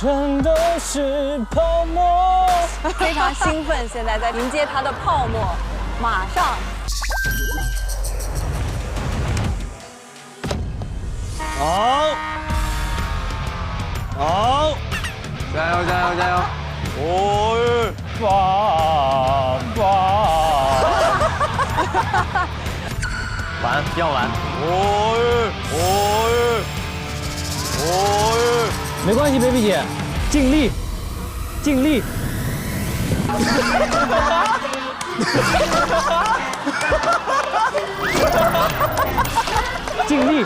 全都是泡沫。非常兴奋，现在在迎接它的泡沫，马上。好，好，加油加油加油！哦，哇哇，完要完，哦哦哦，没关系，baby 姐，尽力，尽力。尽力。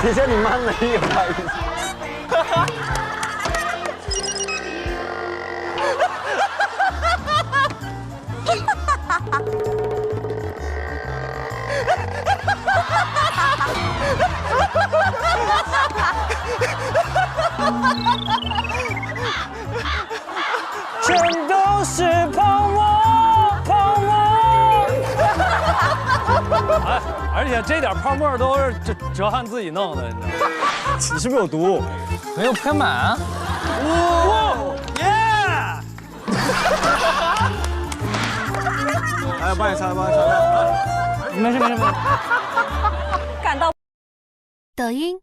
姐姐你慢了一点，全都是泡沫，泡沫。哎，而且这点泡沫都是哲哲翰自己弄的，你知道吗？你是不是有毒？没有喷满啊。哇耶！来，帮你擦，帮你擦。没事没事没事。感到抖音、